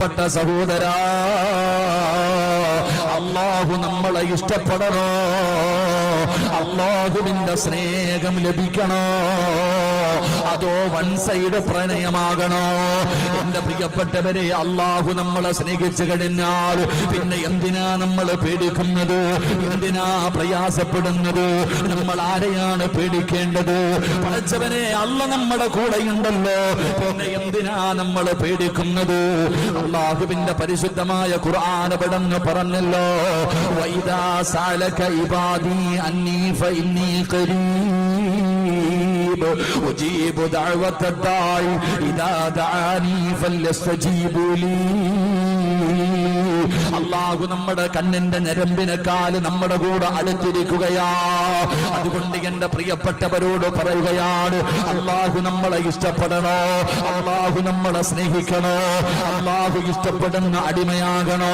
പ്രിയപ്പെട്ട സഹോദര അള്ളാഹു നമ്മളെ ഇഷ്ടപ്പെടണോ? അള്ളാഹുവിന്റെ സ്നേഹം ലഭിക്കണോ? അതോ വൺ സൈഡ് പ്രണയമാകണോ? എന്റെ പ്രിയപ്പെട്ടവരെ അള്ളാഹു നമ്മളെ സ്നേഹിച്ചു കഴിഞ്ഞാൽ പിന്നെ എന്തിനാ നമ്മൾ പേടിക്കുന്നത്? എന്തിനാ പ്രയാസപ്പെടുന്നത്? നമ്മൾ ആരെയാണ് പേടിക്കേണ്ടത്? പഠിച്ചവനെ അല്ല നമ്മുടെ കൂടെയുണ്ടല്ലോ. പിന്നെ എന്തിനാ നമ്മൾ പേടിക്കുന്നത്? അള്ളാഹുവിന്റെ പരിശുദ്ധമായ ഖുർആൻ പടന്ന് പറഞ്ഞല്ലോ വൈദാ സാലക ഇബാദി عني فإني قريب മുജീബ് ഉജീബ് ഇദാ ദആനി ഫല്ലസ്തജീബു ലീ അള്ളാഹു നമ്മുടെ കണ്ണിന്റെ ഞരമ്പിനെക്കാൽ നമ്മുടെ കൂടെ അടുത്തിരിക്കുകയാ അതുകൊണ്ട് എന്റെ പ്രിയപ്പെട്ടവരോട് പറയുകയാണ് അള്ളാഹു നമ്മളെ ഇഷ്ടപ്പെടണോ? അള്ളാഹു നമ്മളെ സ്നേഹിക്കണോ? അള്ളാഹു ഇഷ്ടപ്പെടുന്ന അടിമയാകണോ?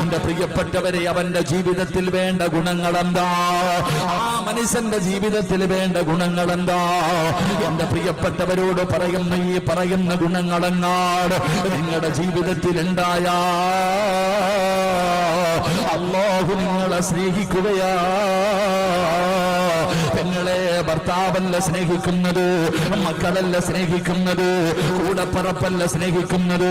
എന്റെ പ്രിയപ്പെട്ടവരെ അവന്റെ ജീവിതത്തിൽ വേണ്ട ഗുണങ്ങൾ എന്താ ആ മനുഷ്യന്റെ ജീവിതത്തിൽ വേണ്ട ഗുണങ്ങൾ എന്താ എന്റെ പ്രിയപ്പെട്ടവരോട് പറയുന്ന ഈ പറയുന്ന ഗുണങ്ങളെങ്ങാട് നിങ്ങളുടെ ജീവിതത്തിൽ ഉണ്ടായാ? അള്ളാഹു നിങ്ങളെ സ്നേഹിക്കുകയാ. ഭർത്താവല്ല സ്നേഹിക്കുന്നത് മക്കളല്ല സ്നേഹിക്കുന്നത് കൂടപ്പറപ്പല്ല സ്നേഹിക്കുന്നത്.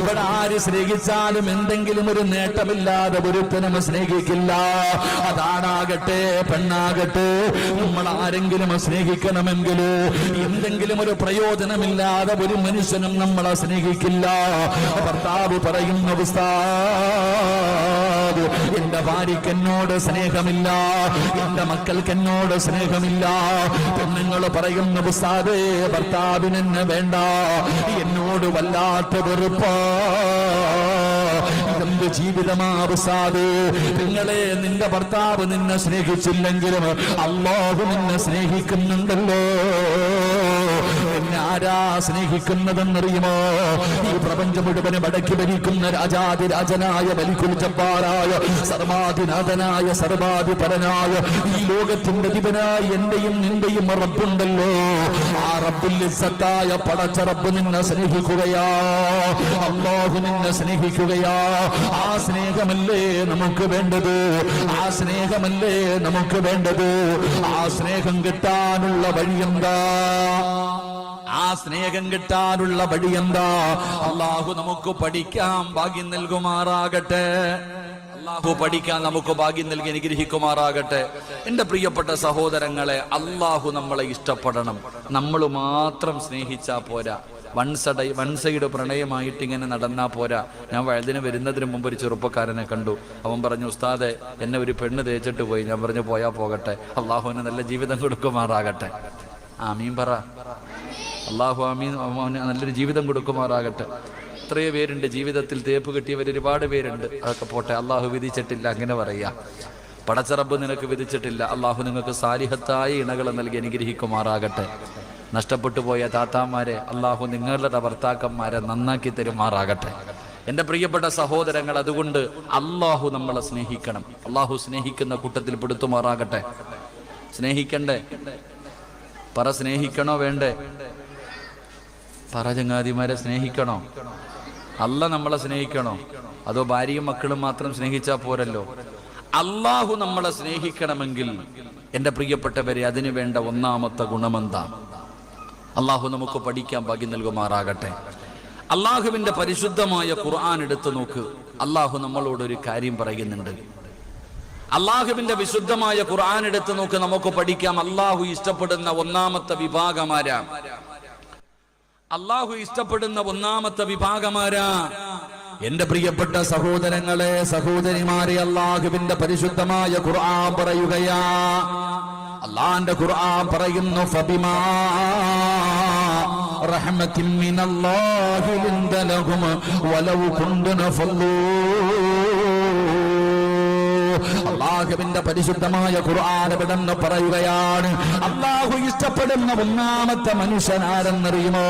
ഇവിടെ ആര് സ്നേഹിച്ചാലും എന്തെങ്കിലും ഒരു നേട്ടമില്ലാതെ ഒരുത്തനും സ്നേഹിക്കില്ല. അതാണാകട്ടെ പെണ്ണാകട്ടെ നമ്മൾ ആരെങ്കിലും സ്നേഹിക്കണമെങ്കിൽ എന്തെങ്കിലും ഒരു പ്രയോജനമില്ലാതെ ഒരു മനുഷ്യനും നമ്മളെ സ്നേഹിക്കില്ല. ഭർത്താവ് പറയുന്ന ഉസ്താദ് എന്റെ ഭാര്യയ്ക്ക് എന്നോട് സ്നേഹമില്ല എന്റെ മക്കൾക്ക് എന്നോട് സ്നേഹമില്ല. പെണ്ണുങ്ങൾ പറയുന്ന ഉസ്താദേ ഭർത്താവിന് വേണ്ട എന്നോട് വല്ലാത്ത വെറുപ്പാ. ഇതെന്ത് ജീവിതമാ നിങ്ങളെ നിന്റെ ഭർത്താവ് നിന്നെ സ്നേഹിച്ചില്ലെങ്കിലും അള്ളാഹു നിന്നെ സ്നേഹിക്കുന്നുണ്ടല്ലോ. ആരാ സ്നേഹിക്കുന്നതെന്നറിയുമോ? ഈ പ്രപഞ്ചം മുഴുവനും അടക്കി ഭരിക്കുന്ന രാജാതിരാജനായ വലിക്കുൽ ജബ്ബാറായ സർവാധിനാഥനായ സർവാധിപരനായ ഈ ലോകത്തിന്റെ ദിവനായ എന്റെയും നിന്റെയും റബ്ബുണ്ടല്ലോ. ആ റബ്ബിൽ സത്തായ പടച്ച റബ്ബ് നിന്നെ സ്നേഹിക്കുകയാ. അള്ളാഹു നിന്നെ സ്നേഹിക്കുകയാ. ആ സ്നേഹമല്ലേ നമുക്ക് വേണ്ടത്? ആ സ്നേഹമല്ലേ നമുക്ക് വേണ്ടത്? ആ സ്നേഹം കിട്ടാനുള്ള വഴിയെന്താ? ആ സ്നേഹം കിട്ടാനുള്ള വഴി എന്താ അള്ളാഹു നമുക്ക് പഠിക്കാം ഭാഗ്യം നൽകുമാറാകട്ടെ. അള്ളാഹു പഠിക്കാൻ നമുക്ക് ഭാഗ്യം നൽകി അനുഗ്രഹിക്കുമാറാകട്ടെ. എന്റെ പ്രിയപ്പെട്ട സഹോദരങ്ങളെ അള്ളാഹു നമ്മളെ ഇഷ്ടപ്പെടണം. നമ്മൾ മാത്രം സ്നേഹിച്ചാ പോരാ. വൺ സൈഡ് പ്രണയമായിട്ട് ഇങ്ങനെ നടന്നാ പോരാ. ഞാൻ വഴുതിന് വരുന്നതിന് മുമ്പ് ഒരു ചെറുപ്പക്കാരനെ കണ്ടു. അവൻ പറഞ്ഞു ഉസ്താദെ എന്നെ ഒരു പെണ്ണ് തേച്ചിട്ട് പോയി. ഞാൻ പറഞ്ഞു പോയാ പോകട്ടെ. അള്ളാഹുവിന് നല്ല ജീവിതം കൊടുക്കുമാറാകട്ടെ. ആ മീൻ പറ. അള്ളാഹു ആമീൻ അവന് നല്ലൊരു ജീവിതം കൊടുക്കുമാറാകട്ടെ. എത്രയോ പേരുണ്ട് ജീവിതത്തിൽ തേപ്പ് കിട്ടിയവർ ഒരുപാട് പേരുണ്ട്. അതൊക്കെ പോട്ടെ അള്ളാഹു വിധിച്ചിട്ടില്ല അങ്ങനെ പറയാ. പടച്ചറബ് നിനക്ക് വിധിച്ചിട്ടില്ല അള്ളാഹു നിങ്ങൾക്ക് സാലിഹത്തായ ഇണകൾ നൽകി അനുഗ്രഹിക്കുമാറാകട്ടെ. നഷ്ടപ്പെട്ടു പോയ താത്താമാരെ അള്ളാഹു നിങ്ങളുടെ ഭർത്താക്കന്മാരെ നന്നാക്കി തരുമാറാകട്ടെ. എന്റെ പ്രിയപ്പെട്ട സഹോദരങ്ങൾ അതുകൊണ്ട് അള്ളാഹു നമ്മളെ സ്നേഹിക്കണം. അള്ളാഹു സ്നേഹിക്കുന്ന കൂട്ടത്തിൽ പെടുത്തുമാറാകട്ടെ. സ്നേഹിക്കണ്ടേ? പറ സ്നേഹിക്കണോ വേണ്ടേ? പറ ചങ്ങാതിമാരെ സ്നേഹിക്കണോ? അല്ല നമ്മളെ സ്നേഹിക്കണോ? അതോ ഭാര്യയും മക്കളും മാത്രം സ്നേഹിച്ചാൽ പോരല്ലോ? അള്ളാഹു നമ്മളെ സ്നേഹിക്കണമെങ്കിൽ എന്റെ പ്രിയപ്പെട്ടവരെ അതിനു വേണ്ട ഒന്നാമത്തെ ഗുണമെന്താ? അള്ളാഹു നമുക്ക് പഠിക്കാൻ ഭാഗ്യം നൽകുമാറാകട്ടെ. അള്ളാഹുവിന്റെ പരിശുദ്ധമായ ഖുർആൻ എടുത്തു നോക്ക്. അള്ളാഹു നമ്മളോട് ഒരു കാര്യം പറയുന്നുണ്ട്. അള്ളാഹുവിന്റെ വിശുദ്ധമായ ഖുർആൻ എടുത്തു നോക്ക്. നമുക്ക് പഠിക്കാം. അള്ളാഹു ഇഷ്ടപ്പെടുന്ന ഒന്നാമത്തെ വിഭാഗമാരാ അള്ളാഹു ഇഷ്ടപ്പെടുന്ന ഒന്നാമത്തെ വിഭാഗമാരാ? എന്റെ പ്രിയപ്പെട്ട സഹോദരങ്ങളെ സഹോദരിമാരെ അള്ളാഹുവിന്റെ പരിശുദ്ധമായ ഖുർആൻ പറയുകയാ. അള്ളാന്റെ ഖുർആൻ പറയുന്നു ഫബിമാ റഹ്മത്തിൻ മിനല്ലാഹി ലിന്തലഹും വലൗ കുന്തുന ഫല്ലൂ അള്ളാഹുവിന്റെ പരിശുദ്ധമായ ഖുർആൻ വിടന്ന് പറയുകയാണ്. അള്ളാഹു ഇഷ്ടപ്പെടുന്ന ഒന്നാമത്തെ മനുഷ്യനാരെന്നറിയുമോ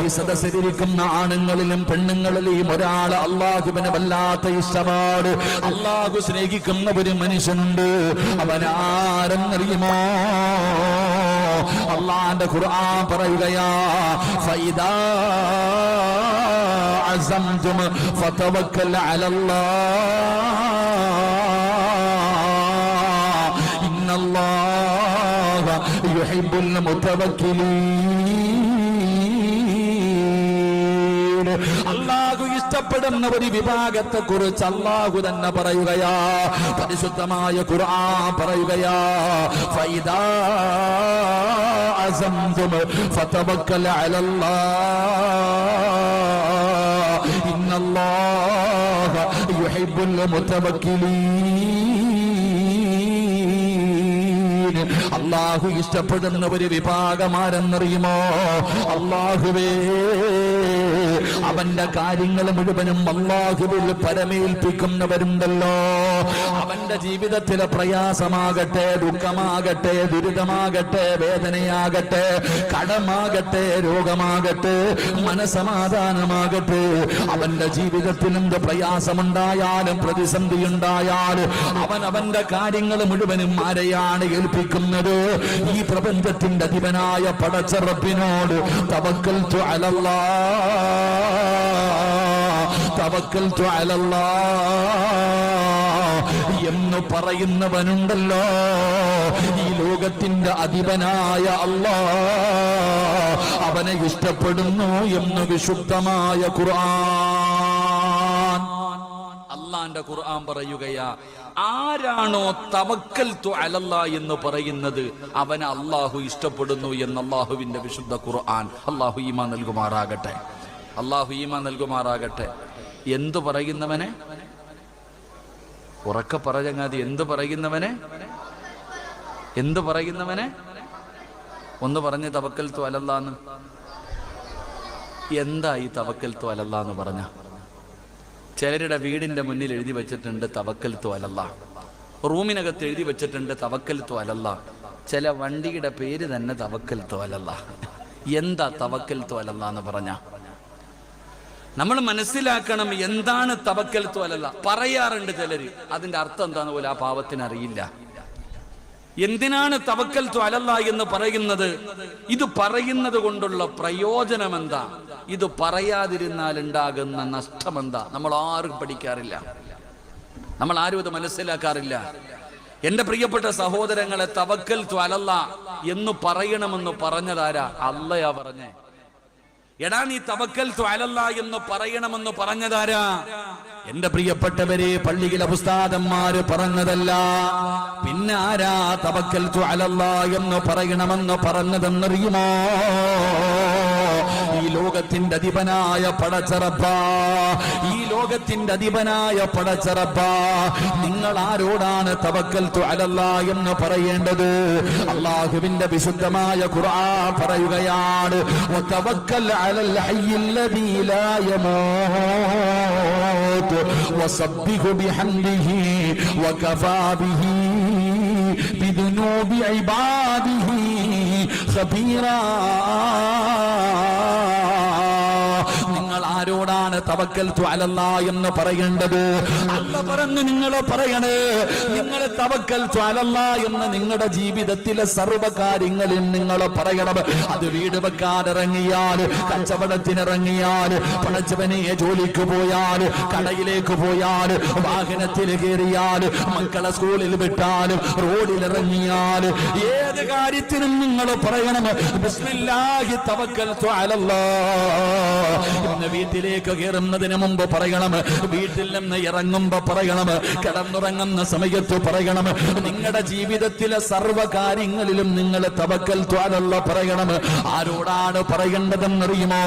ഈ സദസ്സിലിരിക്കുന്ന ആണുങ്ങളിലും പെണ്ണുങ്ങളിലെയും ഒരാൾ അള്ളാഹുവിന് വല്ലാത്ത ഇഷ്ടപാട് അള്ളാഹു സ്നേഹിക്കുന്ന ഒരു മനുഷ്യനുണ്ട്. അവനാരെന്നറിയുമോ അള്ളാന്റെ ഖുർആൻ പറയുകയാ ഫൈദാ അസംതും ഫതവക്കൽ അലല്ലാഹ് യുഹിബുൽ അള്ളാഹു ഇഷ്ടപ്പെടുന്ന ഒരു വിഭാഗത്തെ കുറിച്ച് അള്ളാഹു തന്നെ പറയുകയാ. പരിശുദ്ധമായ ഖുർആൻ പറയുകയാ. ഫൈദാ അസംതും ഫതവക്കൽ അലല്ലാഹ് ഇന്നല്ലാഹ യുഹിബ്ബുൽ മുതവക്കിലീൻ. അള്ളാഹു ഇഷ്ടപ്പെടുന്ന ഒരു വിഭാഗമാരെന്നറിയുമോ? അള്ളാഹുവേ അവന്റെ കാര്യങ്ങൾ മുഴുവനും അള്ളാഹുവിൽ പരമേൽപ്പിക്കുന്നവരുണ്ടല്ലോ. അവന്റെ ജീവിതത്തിലെ പ്രയാസമാകട്ടെ ദുഃഖമാകട്ടെ ദുരിതമാകട്ടെ വേദനയാകട്ടെ കടമാകട്ടെ രോഗമാകട്ടെ മനസമാധാനമാകട്ടെ അവന്റെ ജീവിതത്തിൽ എന്ത് പ്രയാസമുണ്ടായാലും പ്രതിസന്ധി ഉണ്ടായാലും അവൻ അവന്റെ കാര്യങ്ങൾ മുഴുവനും ആരെയാണ് ഏൽപ്പിക്കുന്നത്? ഈ പ്രപഞ്ചത്തിന്റെ അധിപനായ പടച്ചറപ്പിനോട് തവക്കൽ തവക്കൽ എന്ന് പറയുന്നവനുണ്ടല്ലോ. ഈ ലോകത്തിന്റെ അധിപനായ അല്ലാ. അവനെ ഇഷ്ടപ്പെടുന്നു എന്ന് വിശുദ്ധമായ ഖുർആൻ. അള്ളാന്റെ ഖുർആൻ പറയുകയാ ആരാണോ തവക്കൽ അലല്ല എന്ന് പറയുന്നത് അവനെ അള്ളാഹു ഇഷ്ടപ്പെടുന്നു എന്ന് അള്ളാഹുവിന്റെ വിശുദ്ധ ഖുർആൻ. അള്ളാഹു ഈമ നൽകുമാറാകട്ടെ. അള്ളാഹു ഈമ നൽകുമാറാകട്ടെ. എന്തു പറയുന്നവനെ? ഉറക്കെ പറഞ്ഞങ്ങാതി എന്തു പറയുന്നവനെ? എന്തു പറയുന്നവനെ? ഒന്ന് പറഞ്ഞ് തവക്കൽ അലല്ലാന്ന്. എന്തായി തവക്കൽ അലല്ലാന്ന് പറഞ്ഞ? ചിലരുടെ വീടിന്റെ മുന്നിൽ എഴുതി വെച്ചിട്ടുണ്ട് തവക്കൽ അലല്ല. റൂമിനകത്ത് എഴുതി വെച്ചിട്ടുണ്ട് തവക്കൽ അലല്ല. ചില വണ്ടിയുടെ പേര് തന്നെ തവക്കൽ അലല്ല. എന്താ തവക്കൽ അലല്ല എന്ന് പറഞ്ഞ? നമ്മൾ മനസ്സിലാക്കണം എന്താണ് തവക്കൽ തോലല്ല പറയാറുണ്ട് ചിലര്. അതിന്റെ അർത്ഥം എന്താന്ന് പോലും ആ പാവത്തിന് അറിയില്ല. എന്തിനാണ് തവക്കൽ അലല്ല എന്ന് പറയുന്നത്? ഇത് പറയുന്നത് കൊണ്ടുള്ള പ്രയോജനം എന്താ? ഇത് പറയാതിരുന്നാൽ ഉണ്ടാകുന്ന നഷ്ടം എന്താ? നമ്മൾ ആരും പഠിക്കാറില്ല. നമ്മൾ ആരും ഇത് മനസ്സിലാക്കാറില്ല. എന്റെ പ്രിയപ്പെട്ട സഹോദരങ്ങളെ തവക്കൽ അലല്ല എന്ന് പറയണമെന്ന് പറഞ്ഞതാരാ? അല്ലയാ പറഞ്ഞേ. എടാ നീ തവക്കൽ ത്വലല്ല എന്ന് പറയണമെന്ന് പറഞ്ഞതാരാ? എന്റെ പ്രിയപ്പെട്ടവരെ പള്ളിയിലെ പുസ്താദന്മാര് പറഞ്ഞതല്ല. പിന്നെ ആരാ തവക്കൽ ത്വലല്ല എന്ന് പറയണമെന്ന് പറഞ്ഞതെന്നറിയുമോ? ലോകത്തിന്റെ അധിപനായ പടച്ചറപ്പ ഈ ലോകത്തിന്റെ അധിപനായ പടച്ചറപ്പ നിങ്ങൾ ആരോടാണ് തവക്കൽ അലല്ല എന്ന് പറയേണ്ടത് അള്ളാഹുവിന്റെ വിശുദ്ധമായ ഖുർആ പറയുകയാണ് وتوكل على الحي الذي لا يموت وصبه بحمده وكفى به بذنوب عباده خبيرا ആരോടാണ് തവക്കൽ അലല്ല എന്ന് പറയേണ്ടത്? അല്ല പറഞ്ഞു നിങ്ങൾ പറയണേ. നിങ്ങൾ തവക്കൽ അലല്ല എന്ന് നിങ്ങളുടെ ജീവിതത്തിലെ സർവകാര്യങ്ങളിൽ നിങ്ങൾ പറയണം. അത് വീട് വെക്കാനിറങ്ങിയാൽ കച്ചവടത്തിനിറങ്ങിയാൽ പണച്ചവനെ ജോലിക്ക് പോയാൽ കടയിലേക്ക് പോയാൽ വാഹനത്തിൽ കയറിയാൽ മക്കളെ സ്കൂളിൽ വിട്ടാലും റോഡിൽ ഇറങ്ങിയാൽ ഏത് കാര്യത്തിനും നിങ്ങൾ പറയണം. ബിസ്മില്ലാഹി വീട്ടിലേക്ക് കയറുന്നതിന് മുമ്പ് പറയണം. വീട്ടിൽ നിന്ന് ഇറങ്ങുമ്പോ പറയണം. കിടന്നുറങ്ങുന്ന സമയത്ത് പറയണം. നിങ്ങളുടെ ജീവിതത്തിലെ സർവ കാര്യങ്ങളിലും നിങ്ങൾ തവക്കൽ ത്വാനുള്ള പറയണം. ആരോടാണ് പറയേണ്ടതെന്നറിയുമോ?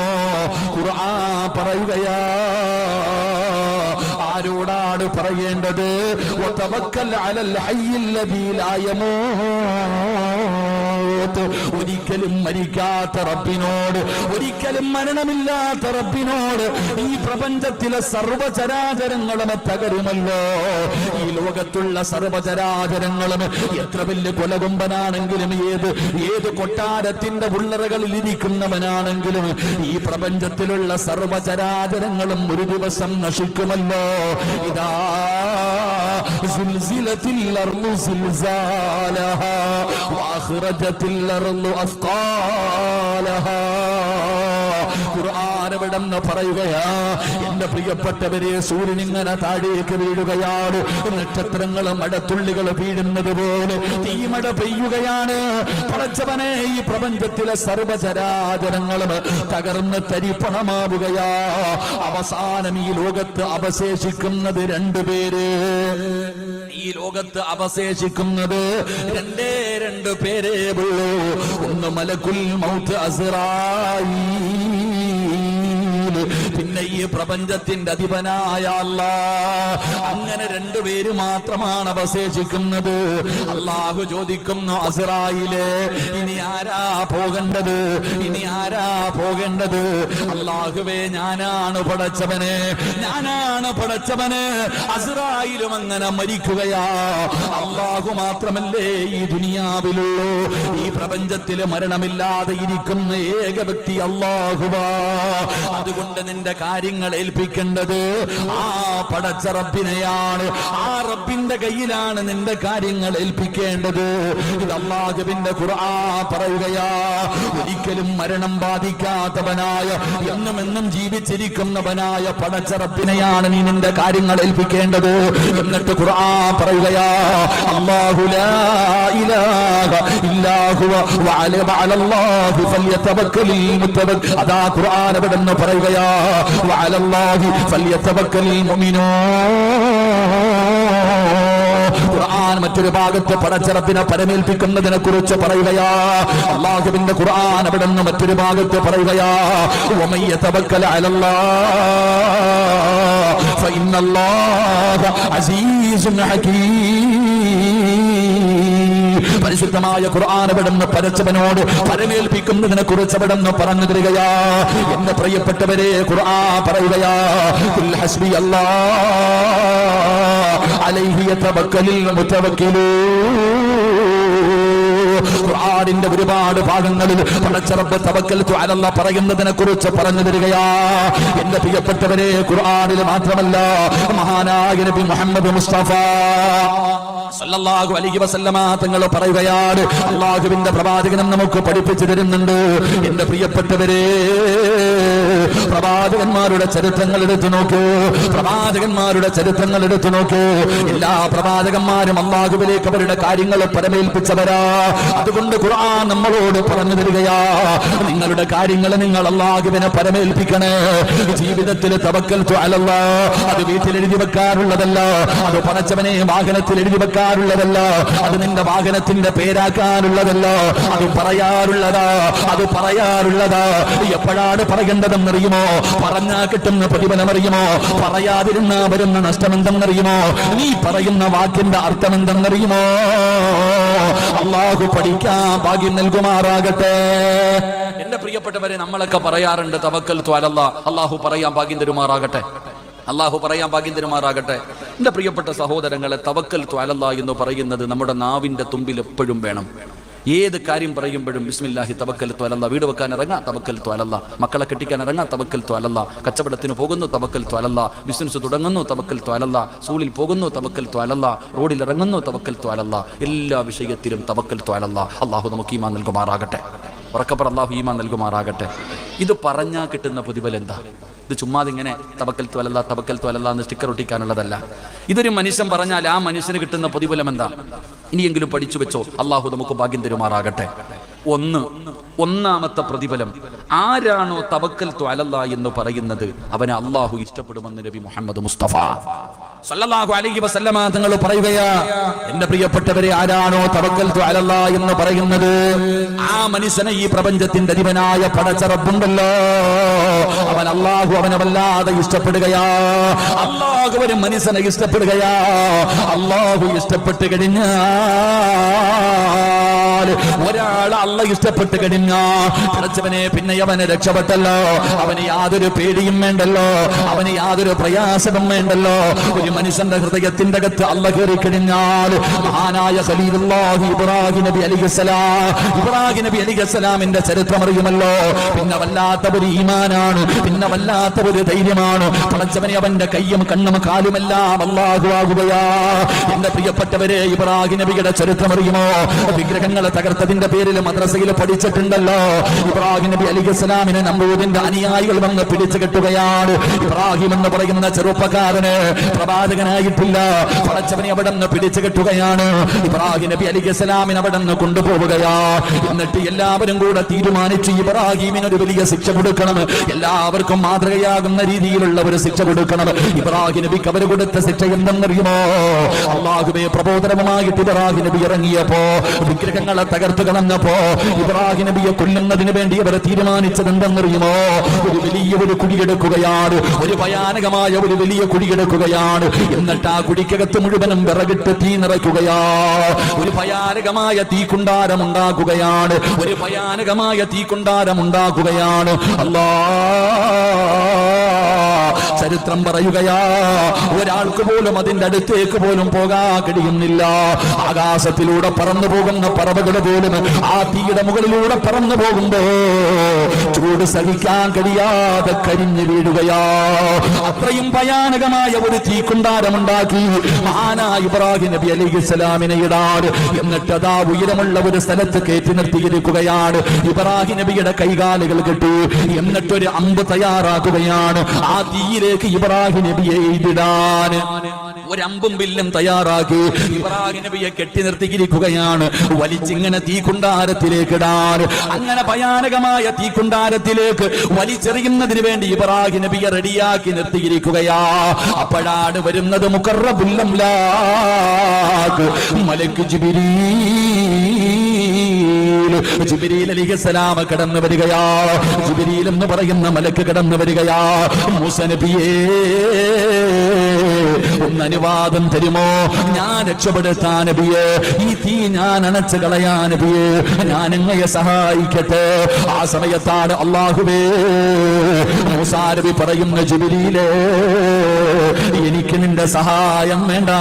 ഖുർആ പറയുകയാ ആരോടാണ് പറയേണ്ടത്? ഒരിക്കലും മരിക്കാത്ത റബ്ബിനോട് ഒരിക്കലും മരണമില്ലാത്ത റബ്ബിനോട് ഈ പ്രപഞ്ചത്തിലെ സർവചരാചരങ്ങളും തകരുമല്ലോ. ഈ ലോകത്തുള്ള സർവചരാചരങ്ങളും എത്ര വലിയ കൊലകുമ്പനാണെങ്കിലും ഏത് ഏത് കൊട്ടാരത്തിന്റെ ഉള്ളറകളിൽ ഇരിക്കുന്നവനാണെങ്കിലും ഈ പ്രപഞ്ചത്തിലുള്ള സർവചരാചരങ്ങളും ഒരു ദിവസം നശിക്കുമല്ലോ. ഇതാ زلزلت الأرض زلزالها وأخرجت الأرض أثقالها. എവിടെന്ന് പറയുകയാ. എന്റെ പ്രിയപ്പെട്ടവരെ സൂര്യൻ ഇങ്ങനെ താഴേക്ക് വീഴുകയാണ്. നക്ഷത്രങ്ങൾ മടത്തുള്ളികൾ വീഴുന്നത് പോലെ തീമട പെയ്യുകയാണ്. പടച്ചവനെ ഈ പ്രപഞ്ചത്തിലെ സർവചരാചരങ്ങളും തകർന്ന് തരിപ്പണമാവുകയാ. അവസാനം ഈ ലോകത്ത് അവശേഷിക്കുന്നത് രണ്ടുപേര് ഈ ലോകത്ത് അവശേഷിക്കുന്നത് രണ്ടേ രണ്ട് പേരേ ഉള്ളൂ. ഒന്ന് മലക്കുൽ മൗത്ത് അസിറായി. പിന്നെ ഈ പ്രപഞ്ചത്തിന്റെ അധിപനായ അങ്ങനെ രണ്ടുപേര് മാത്രമാണ് അവശേഷിക്കുന്നത്. അള്ളാഹു ചോദിക്കുന്നു അസറായിലെ ഇനി ആരാ പോകേണ്ടത്? ഇനി ആരാ പോകേണ്ടത്? അള്ളാഹുവേ ഞാനാണ് പടച്ചവന് ഞാനാണ് പടച്ചവന്. അസറായിലും അങ്ങനെ മരിക്കുകയാ. അള്ളാഹു മാത്രമല്ലേ ഈ ദുനിയാവിലുള്ളൂ? ഈ പ്രപഞ്ചത്തിൽ മരണമില്ലാതെ ഇരിക്കുന്ന ഏക വ്യക്തി അള്ളാഹുവാ. അതുകൊണ്ട് നിന്റെ കാര്യങ്ങൾ ഏൽപ്പിക്കേണ്ടത്? ആ പടച്ച റബ്ബിനെയാണ് ആ റബ്ബിന്റെ കയ്യിലാണ് നിന്റെ കാര്യങ്ങൾ ഏൽപ്പിക്കേണ്ടത്. ഇത് അള്ളാഹുവിന്റെ ഖുർആൻ പറയുകയാ ഒരിക്കലും മരണം ബാധിക്കാത്തവനായ എന്നും എന്നും ജീവിച്ചിരിക്കുന്നവനായ പടച്ച റബ്ബിനെയാണ് നീ നിന്റെ കാര്യങ്ങൾ ഏൽപ്പിക്കേണ്ടത് എന്നിട്ട് ഖുർആൻ പറയുകയാ മുത്തവക്ക അതാ ഖുർആൻ അവിടെ നിന്ന് പറയുകയാ വഅലല്ലാഹി ഫല്യതവക്കലിൽ മുഅ്മിനൂൻ ഖുർആൻ മറ്റൊരു ഭാഗത്ത് പടച്ചിറപ്പിനെ പരമേൽപ്പിക്കുന്നതിനെ കുറിച്ച് പറയുകയാ അള്ളാഹുവിന്റെ ഖുർആൻ അവിടെ നിന്ന് മറ്റൊരു ഭാഗത്ത് പറയുകയാ ومن يتوكل على الله فإن الله عزيز حكيم പരിശുദ്ധമായ ഖുർആൻ എവിടെന്ന് പരച്ചവനോട് പരമേൽപ്പിക്കുന്നതിനെ കുറിച്ച് അവിടുന്ന് പറഞ്ഞു തരികയാ. എന്റെ പ്രിയപ്പെട്ടവരെ ഖുർആൻ പറയുകയാ ഹസ്ബി അല്ലാ അലൈഹി തവക്കലിൽ മുത്തവക്കിലൂ ഒരുപാട് ഭാഗങ്ങളിൽ പടച്ചറബ് തവക്കൽ അലല്ല പറയുന്നതിനെ കുറിച്ച് പറഞ്ഞു തരികയാ. എന്റെ പ്രിയപ്പെട്ടവരെ ഖുർആനിൽ മാത്രമല്ല മഹാനായ നബി മുഹമ്മദ് മുസ്തഫ സല്ലല്ലാഹു അലൈഹി വസല്ലമ തങ്ങൾ പറയുകയാണ് അള്ളാഹുവിന്റെ പ്രവാചകനം നമുക്ക് പഠിപ്പിച്ചു തരുന്നുണ്ട്. എന്റെ പ്രിയപ്പെട്ടവരെ പ്രവാചകന്മാരുടെ ചരിത്രങ്ങൾ എടുത്തു നോക്കൂ പ്രവാചകന്മാരുടെ ചരിത്രങ്ങൾ എടുത്തു നോക്കൂ. എല്ലാ പ്രവാചകന്മാരും അള്ളാഹുവിലേക്ക് അവരുടെ കാര്യങ്ങൾ പരമേൽപ്പിച്ചവരാ. അതുകൊണ്ട് ഖുർആൻ നമ്മളോട് പറഞ്ഞു തരികയാ നിങ്ങളുടെ കാര്യങ്ങൾ നിങ്ങൾ അള്ളാഹുവിനെ പരമേൽപ്പിക്കണേ. ജീവിതത്തിൽ തവക്കൽ അലല്ല അത് വീട്ടിൽ എഴുതി വെക്കാറുള്ളതല്ല അത് പറച്ചവനെ വാഹനത്തിൽ എഴുതി വെക്കാറുള്ളതല്ല അത് നിന്റെ വാഹനത്തിന്റെ പേരാക്കാനുള്ളതല്ല അത് പറയാറുള്ളതാ. അത് പറയാറുള്ളതാ. എപ്പോഴാണ് പറയേണ്ടതെന്ന് അറിയുമോ പറഞ്ഞാ കിട്ടുന്ന പ്രതിഫലമറിയുമോ? പറയാതിരുന്ന വരുന്ന നഷ്ടമെന്തെന്നറിയുമോ? നീ പറയുന്ന വാക്കിന്റെ അർത്ഥം എന്തെന്നറിയുമോ അള്ളാഹു പഠിക്കാൻ ഭാഗ്യം നൽകുമാറാകട്ടെ. എന്റെ പ്രിയപ്പെട്ടവരെ നമ്മളൊക്കെ പറയാറുണ്ട് തവക്കൽ ത്വാലല്ല അള്ളാഹു പറയാൻ ഭാഗ്യം തരുമാറാകട്ടെ. അള്ളാഹു പറയാൻ ഭാഗ്യം തരുമാറാകട്ടെ. എന്റെ പ്രിയപ്പെട്ട സഹോദരങ്ങളെ തവക്കൽ ത്വാലല്ല എന്ന് പറയുന്നത് നമ്മുടെ നാവിന്റെ തുമ്പിൽ എപ്പോഴും വേണം. ഏത് കാര്യം പറയുമ്പോഴും ബിസ്മില്ലാഹി തവക്കൽ ത്വാലല്ല വീട് വെക്കാൻ ഇറങ്ങാ തവക്കൽ ത്വാലല്ല മക്കളെ കെട്ടിക്കാൻ ഇറങ്ങാ തവക്കൽ ത്വാലല്ല കച്ചവടത്തിന് പോകുന്നു തവക്കൽ ത്വാലല്ല ബിസിനസ് തുടങ്ങുന്നു തവക്കൽ ത്വാലല്ല സ്കൂളിൽ പോകുന്നു തവക്കൽ ത്വാലല്ല റോഡിൽ ഇറങ്ങുന്നു തവക്കൽ ത്വാലല്ല എല്ലാ വിഷയത്തിലും തവക്കൽ ത്വാലല്ല അള്ളാഹു നമുക്ക് ഈമാൻ നൽകുമാറാകട്ടെ. ഉറക്കപ്പറ അള്ളാഹു ഈമാൻ നൽകുമാറാകട്ടെ. ഇത് പറഞ്ഞാൽ കിട്ടുന്ന പ്രതിഫലം എന്താ? ഇത് ചുമ്മാതെ ഇങ്ങനെ തബക്കൽ ത്വലല്ല തബക്കൽ ത്വലല്ല എന്ന് സ്റ്റിക്കർ ഒട്ടിക്കാനുള്ളതല്ല. ഇതൊരു മനുഷ്യൻ പറഞ്ഞാൽ ആ മനുഷ്യന് കിട്ടുന്ന പ്രതിഫലം എന്താ? ഇനിയെങ്കിലും പഠിച്ചു വെച്ചോ അള്ളാഹു നമുക്ക് ഭാഗ്യം തരുമാറാകട്ടെ. ഒന്ന് ഒന്നാമത്തെ പ്രതിഫലം. ആരാണോ തവക്കൽ അലല്ല എന്ന് പറയുന്നത് അവനെ അള്ളാഹു ഇഷ്ടപ്പെടുമെന്ന് നബി മുഹമ്മദ് മുസ്തഫ. സല്ലല്ലാഹു അലൈഹി വസല്ലമ തങ്ങൾ പറയുകയാ എന്റെ പ്രിയപ്പെട്ടവരെ ആരാണോ തവക്കൽ അലല്ല എന്ന് പറയുന്നത്? ആ മനുഷ്യനെ ഈ പ്രപഞ്ചത്തിന്റെ അധിപനായ പടച്ചറപ്പുണ്ടല്ലോ അവൻ അള്ളാഹു അവനെ വല്ലാതെ ഇഷ്ടപ്പെടുകയാ. അള്ളാഹു ഒരു മനുഷ്യനെ ഇഷ്ടപ്പെടുകയാ. അള്ളാഹു ഇഷ്ടപ്പെട്ട് കഴിഞ്ഞാൽ ഒരാൾ അള്ള ഇഷ്ടപ്പെട്ട് കഴിഞ്ഞാ പടച്ചവനെ പിന്നെ അവന് രക്ഷപ്പെട്ടല്ലോ. അവന് യാതൊരു പേടിയും വേണ്ടല്ലോ. അവന് യാതൊരു പ്രയാസവും വേണ്ടല്ലോ. ഒരു മനുഷ്യന്റെ ഹൃദയത്തിന്റെ അകത്ത് അല്ല കയറി കഴിഞ്ഞാൽ മഹാനായ ഖലീലുല്ലാഹി ഇബ്രാഹിം നബി അലിഹിസ്സലാം ഇബ്രാഹിം നബി അലിഹിസ്സലാമിന്റെ ചരിത്രം അറിയുമല്ലോ. പിന്നെ വല്ലാത്ത ഒരു ഈമാനാണ് പിന്നെ വല്ലാത്ത ഒരു ധൈര്യമാണ്. പടച്ചവനെ അവന്റെ കയ്യും കണ്ണും കാലുമെല്ലാം അള്ളാഹു ആകുകയാ. എന്റെ പ്രിയപ്പെട്ടവരെ ഇബ്രാഹിം നബിയുടെ ചരിത്രം അറിയുമോ? വിഗ്രഹങ്ങളെ തകർത്തതിന്റെ പേരിൽ മദ്രസയിൽ പഠിച്ചിട്ടുണ്ടല്ലോ ഇബ്രാഹിം നബി അലി അലിഖലാമിനെ നമ്പൂതിന്റെ അനുയായികൾ വന്ന് പിടിച്ചു കെട്ടുകയാണ്. ഇബ്രാഹിം എന്ന് പറയുന്ന ചെറുപ്പക്കാരന് പ്രവാചകനായിട്ടില്ല. പടച്ചവനെ അവിടെ നിന്ന് പിടിച്ചു കെട്ടുകയാണ്. ഇബ്രാഹിം നബി അലി അലിഖലാമിനെ അവിടെ നിന്ന് കൊണ്ടുപോവുകയാ. എന്നിട്ട് എല്ലാവരും കൂടെ തീരുമാനിച്ചു ഇബ്രാഹിമിന് ഒരു വലിയ ശിക്ഷ കൊടുക്കണം. എല്ലാവർക്കും മാതൃകയാകുന്ന രീതിയിലുള്ള ഒരു ശിക്ഷ കൊടുക്കണം. ഇബ്രാഹിം നബിക്ക് അവർ കൊടുത്ത ശിക്ഷ എന്തെന്നറിയുമോ? അള്ളാഹുബെ പ്രബോധനമായിട്ട് ഇബ്രാഹിം നബി ഇറങ്ങിയപ്പോ വിഗ്രഹങ്ങളെ തകർത്തു കളഞ്ഞപ്പോ ഇബ്രാഹിം നബിയെ കൊല്ലുന്നതിന് വേണ്ടി അവർ തീരുമാനിച്ചത് എന്തെന്നറിയുമോ ഒരു വലിയ ഒരു കുടിയെടുക്കുകയാണ് ഒരു ഭയാനകമായ ഒരു വലിയ കുടിയെടുക്കുകയാണ് എന്നിട്ട് ആ കുടിക്കകത്ത് മുഴുവനും വിറകിട്ട് തീ നിറയ്ക്കുകയാ. ഒരു ഭയാനകമായ തീക്കുണ്ടാരം ഉണ്ടാക്കുകയാണ് ഒരു ഭയാനകമായ തീക്കുണ്ടാരം ഉണ്ടാക്കുകയാണ് അല്ലാ ചരിത്രം പറയുകയാ ഒരാൾക്ക് പോലും അതിന്റെ അടുത്തേക്ക് പോലും പോകാൻ കഴിയുന്നില്ല. ആകാശത്തിലൂടെ പറന്നു പോകുന്ന പറവകൾ പോലും ആ തീയുടെ മുകളിലൂടെ പറന്നു പോകുമ്പോ ചൂട് സഹിക്കാൻ കഴിയാതെ കരിഞ്ഞു വീഴുകയാ. അത്രയും ഭയാനകമായ ഒരു തീക്കുണ്ടാരമുണ്ടാക്കി മഹാനായ ഇബ്രാഹിം നബി അലി ഇസ്ലാമിനെ ഇടാൻ എന്നിട്ട് അതാ ഉയരമുള്ള ഒരു സ്ഥലത്ത് കയറ്റി നിർത്തിയിരിക്കുകയാണ്. ഇബ്രാഹിം നബിയുടെ കൈകാലുകൾ കെട്ടി എന്നിട്ടൊരു അമ്പ് തയ്യാറാക്കുകയാണ്. ആ തീയിലേക്ക് ഇബ്രാഹിം നബിയെ എഴുതിടാൻ. ഒരമ്പും വില്ലും തയ്യാറാക്കി. ഇബ്രാഹിം നബിയെ കെട്ടി നിർത്തിയിരിക്കുകയാണ്. വലിച്ചിങ്ങനെ തീക്കുണ്ടാരത്തിലേക്ക് ഇടാൻ അങ്ങനെ ഭയാനകമായ തീക്കുണ്ടാരത്തിലേക്ക് വലിച്ചെറിയുന്നതിന് വേണ്ടി ഇബ്രാഹിം നബിയെ റെഡിയാക്കി നിർത്തിയിരിക്കുകയാ. അപ്പോഴാണ് വരുന്നത് മലക്ക് കടന്നു വരികയാ. എന്ന് പറയുന്ന മലക്ക് കടന്നു വരികയാ. മൂസ നബിയേ ഒന്ന് അനുവാദം തരുമോ? ഞാൻ രക്ഷപ്പെടുത്താൻ നബിയെ ഈ തീ ഞാൻ അണച്ചു കളയാൻ നബിയെ ഞാൻ അങ്ങയെ സഹായിക്കട്ടെ. ആ സമയത്താണ് അള്ളാഹുവേ നബി പറയുന്ന ജുബിലിയിലേ എനിക്ക് നിന്റെ സഹായം വേണ്ട.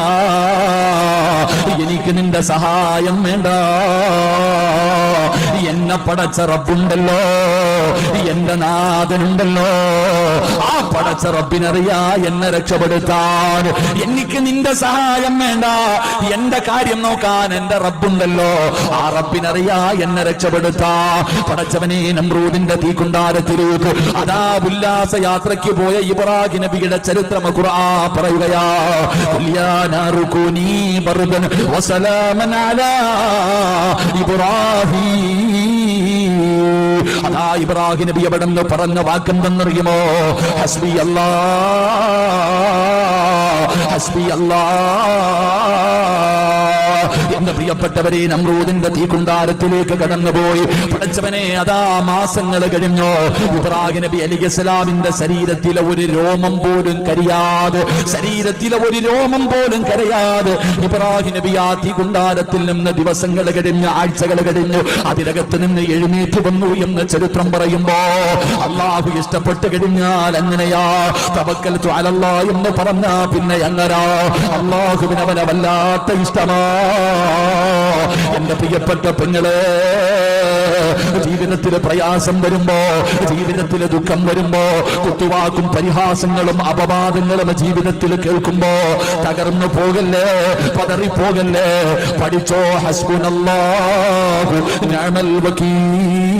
എനിക്ക് നിന്റെ സഹായം വേണ്ട. എന്നെ പടച്ച റബ്ബുണ്ടല്ലോ എന്റെ നാഥനുണ്ടല്ലോ. ആ പടച്ച റബ്ബിനറിയാ എന്നെ രക്ഷപ്പെടുത്താൻ. എനിക്ക് നിന്റെ സഹായം വേണ്ട. എന്റെ കാര്യം നോക്കാൻ എന്റെ റബ്ബുണ്ടല്ലോ. ആ റബ്ബിനറിയാ എന്നെ രക്ഷപ്പെടുത്താ. പടച്ചവനെ നമ്രൂദിന്റെ തീക്കുണ്ടാരത്തിലേക്ക് അതാ ഉല്ലാസ യാത്രയ്ക്ക് പോയ ഇബ്രാഹി നബിയുടെ ചരിത്രം ഖുർആ പറയുകയാ وسلاما على إبراهيم. ഇബ്രാഹിം നബി അവിടെ നിന്ന് പറഞ്ഞ വാക്കെന്തെന്നറിയുമോ ഹസ്ബി അല്ലാ ഹസ്ബി അല്ലാ. എന്റെ പ്രിയപ്പെട്ടവരെ നമ്രൂദിന്റെ തീകുണ്ടാരത്തിലേക്ക് കടന്നുപോയി. പഠിച്ചവനെ അതാ മാസങ്ങൾ കഴിഞ്ഞു. ഇബ്രാഹിം നബി അലി ഇസ്ലാമിന്റെ ശരീരത്തിലെ ഒരു രോമം പോലും കരിയാതെ ശരീരത്തിലെ ഒരു രോമം പോലും കരയാതെ ഇബ്രാഹിം നബി ആ തീകുണ്ടാരത്തിൽ നിന്ന് ദിവസങ്ങൾ കഴിഞ്ഞ് ആഴ്ചകൾ കഴിഞ്ഞു അതിനകത്ത് നിന്ന് എഴുന്നേറ്റ് വന്നു എന്ന് ചരിത്രം പറയുമ്പോ അള്ളാഹു ഇഷ്ടപ്പെട്ട് കഴിഞ്ഞാൽ എങ്ങനെയാ? തവക്കൽ അലല്ലാ എന്ന് പറഞ്ഞ പിന്നെ എങ്ങനാ? അള്ളാഹുവിന് അവനെ വല്ലാത്ത ഇഷ്ടമാ. എന്റെ പ്രിയപ്പെട്ട പെങ്ങളെ ജീവിതത്തിൽ പ്രയാസം വരുമ്പോ ജീവിതത്തിൽ ദുഃഖം വരുമ്പോ കുത്തുവാക്കും പരിഹാസങ്ങളും അപവാദങ്ങളും ജീവിതത്തിൽ കേൾക്കുമ്പോ തകർന്നു പോകല്ലേ പതറിപ്പോകല്ലേ പഠിച്ചോ ഹസ്ബുനല്ലാഹു ഞാൻ വക്കീൽ.